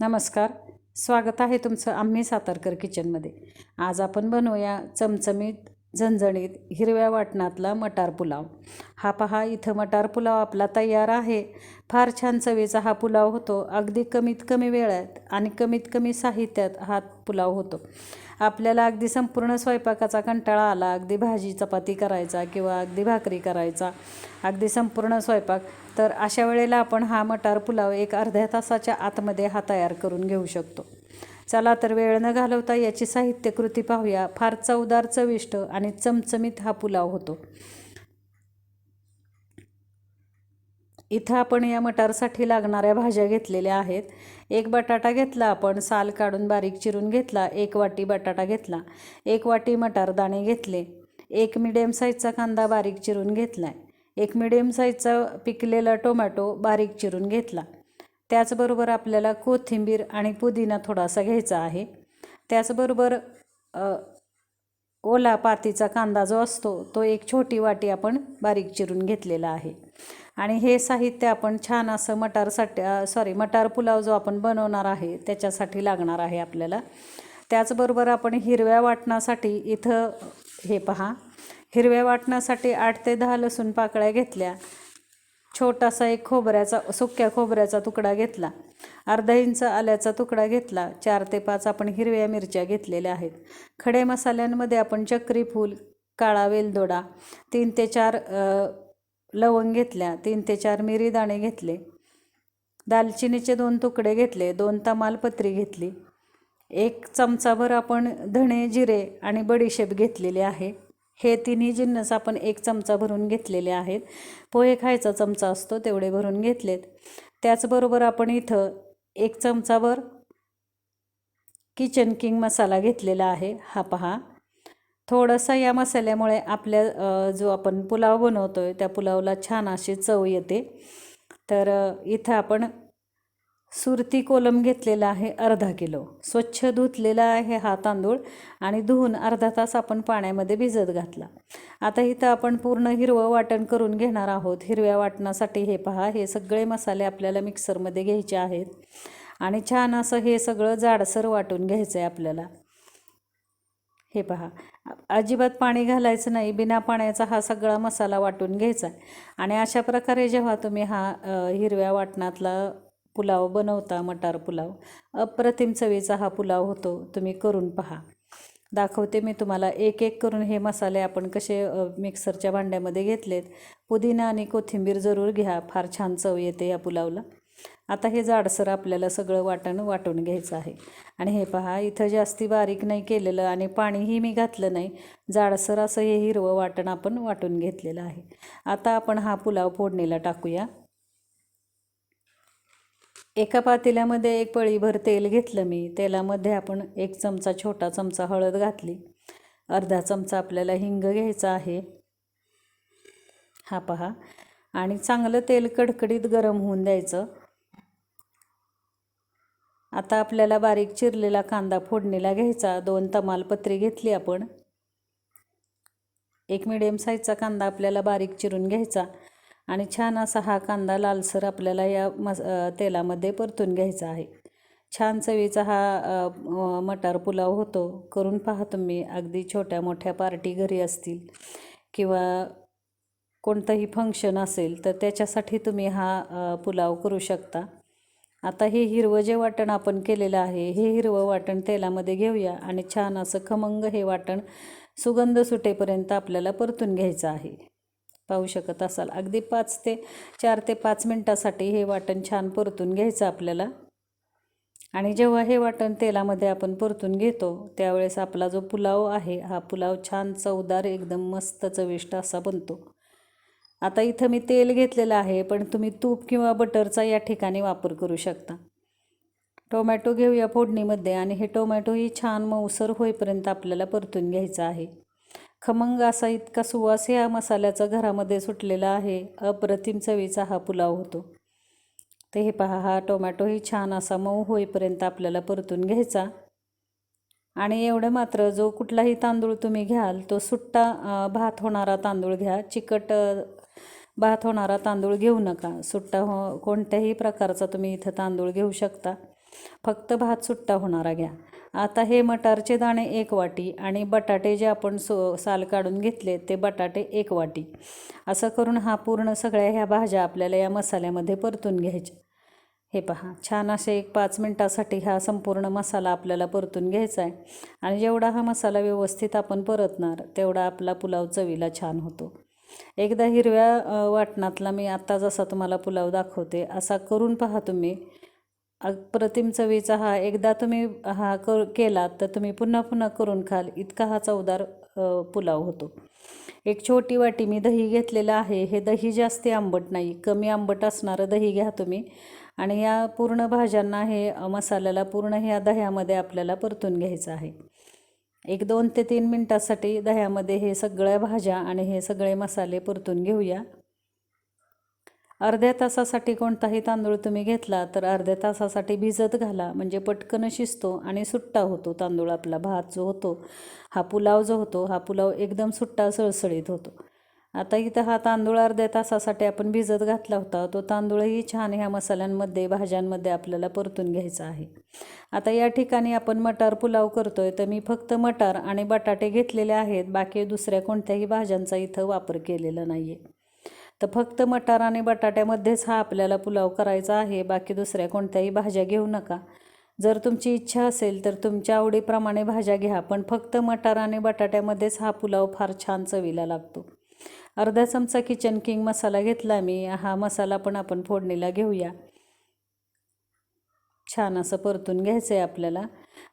नमस्कार. स्वागत आहे तुमचं आम्ही सातारकर किचनमध्ये. आज आपण बनवूया चमचमीत झणझणीत हिरव्या वाटणातला मटार पुलाव. हा पहा इथं मटार पुलाव आपला तयार आहे. फार छान चवीचा हा पुलाव होतो. अगदी कमीत कमी वेळात आणि कमीत कमी साहित्यात हा पुलाव होतो. आपल्याला अगदी संपूर्ण स्वयंपाकाचा कंटाळा आला अगदी भाजी चपाती करायचा किंवा अगदी भाकरी करायचा अगदी संपूर्ण स्वयंपाक तर अशा वेळेला आपण हा मटार पुलाव एक अर्ध्या तासाच्या आतमध्ये हा तयार करून घेऊ शकतो. चला तर वेळ न घालवता याची साहित्यकृती पाहूया. फार चवदार चविष्ट आणि चमचमीत हा पुलाव होतो. इथं आपण या मटारसाठी लागणाऱ्या भाज्या घेतलेल्या आहेत. एक बटाटा घेतला आपण साल काढून बारीक चिरून घेतला एक वाटी बटाटा घेतला एक वाटी मटारदाणे घेतले एक मिडियम साईजचा कांदा बारीक चिरून घेतला एक मिडियम साईजचा पिकलेला टोमॅटो बारीक चिरून घेतला त्याचबरोबर आपल्याला कोथिंबीर आणि पुदिना थोडासा घ्यायचा आहे. त्याचबरोबर ओला पातीचा कांदा जो असतो तो एक छोटी वाटी आपण बारीक चिरून घेतलेला आहे. आणि हे साहित्य आपण छान असं मटारसाठी सॉरी मटार पुलाव जो आपण बनवणार आहे त्याच्यासाठी लागणार आहे आपल्याला. त्याचबरोबर आपण हिरव्या वाटणासाठी इथं हे पहा हिरव्या वाटणासाठी आठ ते दहा लसूण पाकळ्या घेतल्या. छोटासा एक खोबऱ्याचा सुक्या खोबऱ्याचा तुकडा घेतला. अर्धा इंच आल्याचा तुकडा घेतला. चार ते पाच आपण हिरव्या मिरच्या घेतलेल्या आहेत. खडे मसाल्यांमध्ये आपण चक्री फूल काळा वेलदोडा तीन ते चार लवंग घेतल्या तीन ते चार मिरी दाणे घेतले. दालचिनीचे दोन तुकडे घेतले दोन तमालपत्री घेतली. एक चमचाभर आपण धणे जिरे आणि बडीशेप घेतलेले आहे. हे तिन्ही जिन्नस आपण एक चमचा भरून घेतलेले आहेत. पोहे खायचा चमचा असतो तेवढे भरून घेतलेत. त्याचबरोबर आपण इथं एक चमचाभर किचन किंग मसाला घेतलेला आहे. हा पहा. थोडासा या मसाल्यामुळे आपल्या जो आपण पुलाव बनवतो आहे त्या पुलावला छान अशी चव येते. तर इथं आपण सुरती कोलम घेतलेला आहे अर्धा किलो. स्वच्छ धुतलेला आहे हा तांदूळ आणि धुवून अर्धा तास आपण पाण्यामध्ये भिजत घातला. आता इथं आपण पूर्ण हिरवं वाटण करून घेणार आहोत. हिरव्या वाटणासाठी हे पहा हे सगळे मसाले आपल्याला मिक्सरमध्ये घ्यायचे आहेत. आणि छान असं हे सगळं जाडसर वाटून घ्यायचं आहे आपल्याला. हे पहा अजिबात पाणी घालायचं नाही. बिना पाण्याचा हा सगळा मसाला वाटून घ्यायचा आणि अशा प्रकारे जेव्हा तुम्ही हा हिरव्या वाटणातला पुलाव बनवता मटार पुलाव. अप्रतिम चवीचा हा पुलाव होतो तुम्ही करून पहा. दाखवते मी तुम्हाला एक एक करून हे मसाले आपण कसे मिक्सरच्या भांड्यामध्ये घेतलेत. पुदिना आणि कोथिंबीर जरूर घ्या फार छान चव येते या पुलावला. आता हे जाडसर आपल्याला सगळं वाटण वाटून घ्यायचं आहे. आणि हे पहा इथं जास्ती बारीक नाही केलेलं आणि पाणीही मी घातलं नाही. जाडसर असं हे हिरवं वाटण आपण वाटून घेतलेलं आहे. आता आपण हा पुलाव फोडणीला टाकूया. एका पातेल्यामध्ये एक पळीभर तेल घेतलं मी. तेलामध्ये आपण एक चमचा छोटा चमचा हळद घातली. अर्धा चमचा आपल्याला हिंग घ्यायचा आहे. हा पहा. आणि चांगलं तेल कडकडीत गरम होऊन द्यायचं. आता आपल्याला बारीक चिरलेला कांदा फोडणीला घ्यायचा. दोन तमालपत्री घेतली आपण. एक मिडियम साईजचा कांदा आपल्याला बारीक चिरून घ्यायचा. आणि छान असा हा कांदा लालसर आपल्याला या मस तेलामध्ये परतून घ्यायचा आहे. छान चवीचा हा मटार पुलाव होतो. करून पहा तुम्ही. अगदी छोट्या मोठ्या पार्टी घरी असतील किंवा कोणतंही फंक्शन असेल तर त्याच्यासाठी तुम्ही हा पुलाव करू शकता. आता हे हिरवं जे वाटण आपण केलेलं आहे हे हिरवं वाटण तेलामध्ये घेऊया आणि छान असं खमंग हे वाटण सुगंध सुटेपर्यंत आपल्याला परतून घ्यायचं आहे. पाहू शकत असाल. अगदी पाच ते चार ते पाच मिनटासाठी हे वाटण छान परतून घ्यायचं आपल्याला. आणि जेव्हा हे वाटण तेलामध्ये आपण परतून घेतो त्यावेळेस आपला जो पुलाव आहे हा पुलाव छान चवदार एकदम मस्त चविष्ट असा बनतो. आता इथं मी तेल घेतलेलं आहे पण तुम्ही तूप किंवा बटरचा या ठिकाणी वापर करू शकता. टोमॅटो घेऊया फोडणीमध्ये आणि हे टोमॅटोही छान मऊसर होईपर्यंत आपल्याला परतून घ्यायचं आहे. खमंग असा इतका सुवास या मसाल्याचा घरामध्ये सुटलेला आहे. अप्रतिम चवीचा हा पुलाव होतो. ते हे पहा हा टोमॅटोही छान असा मऊ होईपर्यंत आपल्याला परतून घ्यायचा. आणि एवढं मात्र जो कुठलाही तांदूळ तुम्ही घ्याल तो सुट्टा भात होणारा तांदूळ घ्या. चिकट भात होणारा तांदूळ घेऊ नका. सुट्टा हो कोणत्याही प्रकारचा तुम्ही इथं तांदूळ घेऊ शकता. फक्त भात सुट्टा होणारा घ्या. आता हे मटारचे दाणे एक वाटी आणि बटाटे जे आपण सो साल काढून घेतले ते बटाटे एक वाटी. असं करून हा पूर्ण सगळ्या ह्या भाज्या आपल्याला या मसाल्यामध्ये परतून घ्यायच्या. हे पहा छान असे एक पाच मिनटासाठी हा संपूर्ण मसाला आपल्याला परतून घ्यायचा आहे. आणि जेवढा हा मसाला व्यवस्थित आपण परतणार तेवढा आपला पुलाव चवीला छान होतो. एकदा हिरव्या वाटणातला मी आत्ता जसा तुम्हाला पुलाव दाखवते असा करून पहा तुम्ही. अप्रतिम चवीचा हा एकदा तुम्ही हा कर केलात तर तुम्ही पुन्हा पुन्हा करून खाल. इतका हा चवदार पुलाव होतो. एक छोटी वाटी मी दही घेतलेलं आहे. हे दही जास्ती आंबट नाही. कमी आंबट असणारं दही घ्या तुम्ही. आणि या पूर्ण भाज्यांना हे मसाल्याला पूर्ण ह्या दह्यामध्ये आपल्याला परतून घ्यायचं आहे. एक दोन ते तीन मिनटासाठी दह्यामध्ये हे सगळ्या भाज्या आणि हे सगळे मसाले परतून घेऊया. अर्ध्या तासासाठी कोणताही तांदूळ तुम्ही घेतला तर अर्ध्या तासासाठी भिजत घाला. म्हणजे पटकन शिजतो आणि सुट्टा होतो तांदूळ आपला भात जो होतो हा पुलाव जो होतो हा पुलाव एकदम सुट्टा सळसळीत होतो. आता इथं हा तांदूळ अर्ध्या तासासाठी आपण भिजत घातला होता. तो तांदूळही छान ह्या मसाल्यांमध्ये भाज्यांमध्ये आपल्याला परतून घ्यायचा आहे. आता या ठिकाणी आपण मटार पुलाव करतो आहे तर मी फक्त मटार आणि बटाटे घेतलेले आहेत. बाकी दुसऱ्या कोणत्याही भाज्यांचा इथं वापर केलेला नाही आहे तर फक्त मटार आणि बटाट्यामध्येच हा आपल्याला पुलाव करायचा आहे. बाकी दुसऱ्या कोणत्याही भाज्या घेऊ नका. जर तुमची इच्छा असेल तर तुमच्या आवडीप्रमाणे भाज्या घ्या पण फक्त मटार आणि बटाट्यामध्येच हा पुलाव फार छान चवीला लागतो. अर्धा चमचा किचन किंग मसाला घेतला मी. हा मसाला पण आपण फोडणीला घेऊया. छान असं परतून घ्यायचं आहे आपल्याला.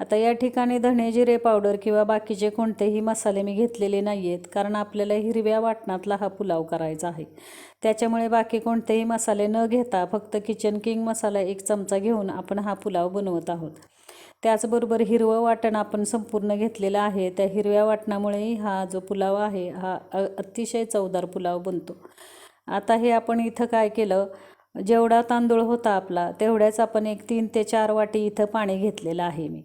आता या ठिकाणी धणे जिरे पावडर किंवा बाकीचे कोणतेही मसाले मी घेतलेले नाही आहेत कारण आपल्याला हिरव्या वाटणातला हा पुलाव करायचा आहे. त्याच्यामुळे बाकी कोणतेही मसाले न घेता फक्त किचन किंग मसाला एक चमचा घेऊन आपण हा पुलाव बनवत आहोत. त्याचबरोबर हिरवं वाटण आपण संपूर्ण घेतलेलं आहे. त्या हिरव्या वाटणामुळेही हा जो पुलाव आहे हा अतिशय चवदार पुलाव बनतो. आता हे आपण इथं काय केलं जेवढा तांदूळ होता आपला तेवढ्याच आपण एक तीन ते चार वाटी इथं पाणी घेतलेलं आहे मी.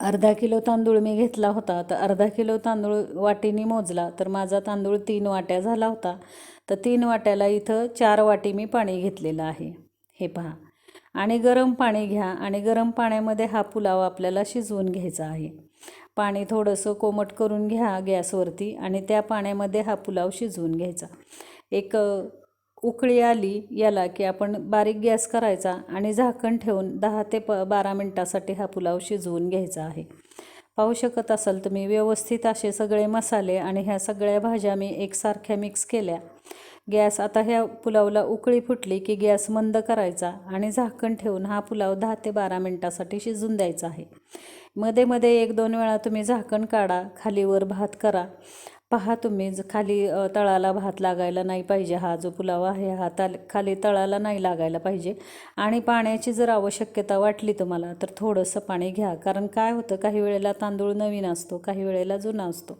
अर्धा किलो तांदूळ मी घेतला होता. तर अर्धा किलो तांदूळ वाटीने मोजला तर माझा तांदूळ तीन वाट्या झाला होता. तर तीन वाट्याला इथं चार वाटी मी पाणी घेतलेलं आहे. हे पहा. आणि गरम पाणी घ्या. आणि गरम पाण्यामध्ये हा पुलाव आपल्याला शिजवून घ्यायचा आहे. पाणी थोडंसं कोमट करून घ्या गॅसवरती आणि त्या पाण्यामध्ये हा पुलाव शिजवून घ्यायचा. एक उकळी आली याला की आपण बारीक गॅस करायचा आणि झाकण ठेवून दहा ते प बारा मिनटासाठी हा पुलाव शिजवून घ्यायचा आहे. पाहू शकत असाल तुम्ही व्यवस्थित असे सगळे मसाले आणि ह्या सगळ्या भाज्या मी एकसारख्या मिक्स केल्या. गॅस आता ह्या पुलावला उकळी फुटली की गॅस मंद करायचा आणि झाकण ठेवून हा पुलाव दहा ते बारा मिनटासाठी शिजून द्यायचा आहे. मध्ये मध्ये एक दोन वेळा तुम्ही झाकण काढा खालीवर भात करा. पहा तुम्ही ज खाली तळाला भात लागायला नाही पाहिजे. हा जो पुलाव आहे हा ताल खाली तळाला नाही लागायला पाहिजे. आणि पाण्याची जर आवश्यकता वाटली तुम्हाला तर थोडंसं पाणी घ्या. कारण काय होतं काही वेळेला तांदूळ नवीन असतो काही वेळेला जुना असतो.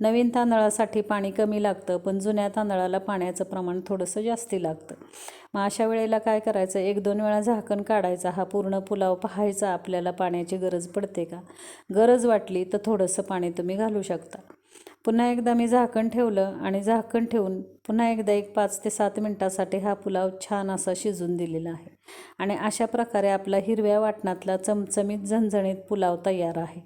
नवीन तांदळासाठी पाणी कमी लागतं पण जुन्या तांदळाला पाण्याचं प्रमाण थोडंसं जास्ती लागतं. मग अशा वेळेला काय करायचं एक दोन वेळा झाकण काढायचा. हा पूर्ण पुलाव पाहायचा आपल्याला पाण्याची गरज पडते का? गरज वाटली तर थोडंसं पाणी तुम्ही घालू शकता. पुन्हा एकदा मी झाकण ठेवलं आणि झाकण ठेवून पुन्हा एकदा एक पाच ते सात मिनटासाठी हा पुलाव छान असा शिजून दिलेला आहे. आणि अशा प्रकारे आपला हिरव्या वाटणातला चमचमीत झणझणीत पुलाव तयार आहे.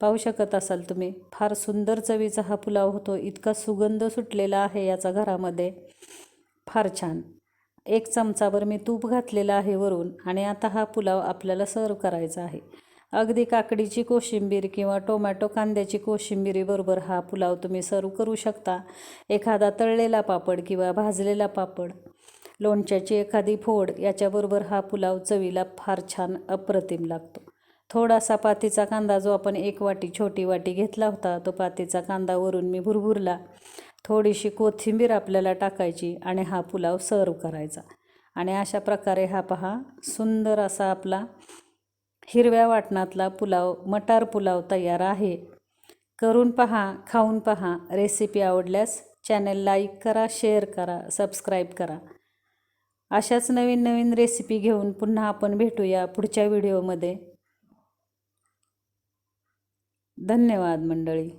पाहू शकत असाल तुम्ही फार सुंदर चवीचा हा पुलाव होतो इतका सुगंध सुटलेला आहे याचा घरामध्ये. फार छान. एक चमचाभर मी तूप घातलेलं आहे वरून आणि आता हा पुलाव आपल्याला सर्व करायचा आहे. अगदी काकडीची कोशिंबीर किंवा टोमॅटो कांद्याची कोशिंबिरीबरोबर हा पुलाव तुम्ही सर्व करू शकता. एखादा तळलेला पापड किंवा भाजलेला पापड लोणच्याची एखादी फोड याच्याबरोबर हा पुलाव चवीला फार छान अप्रतिम लागतो. थोडासा पातीचा कांदा जो आपण एक वाटी छोटी वाटी घेतला होता तो पातीचा कांदा वरून मी भुरभुरला थोडीशी कोथिंबीर आपल्याला टाकायची आणि हा पुलाव सर्व करायचा. आणि अशा प्रकारे हा पहा सुंदर असा आपला हिरव्या वाटणातला पुलाव मटार पुलाव तयार आहे. करून पहा खाऊन पहा. रेसिपी आवडल्यास चॅनल लाईक करा शेअर करा सबस्क्राईब करा. अशाच नवीन नवीन रेसिपी घेऊन पुन्हा आपण भेटूया पुढच्या व्हिडिओमध्ये. धन्यवाद मंडळी.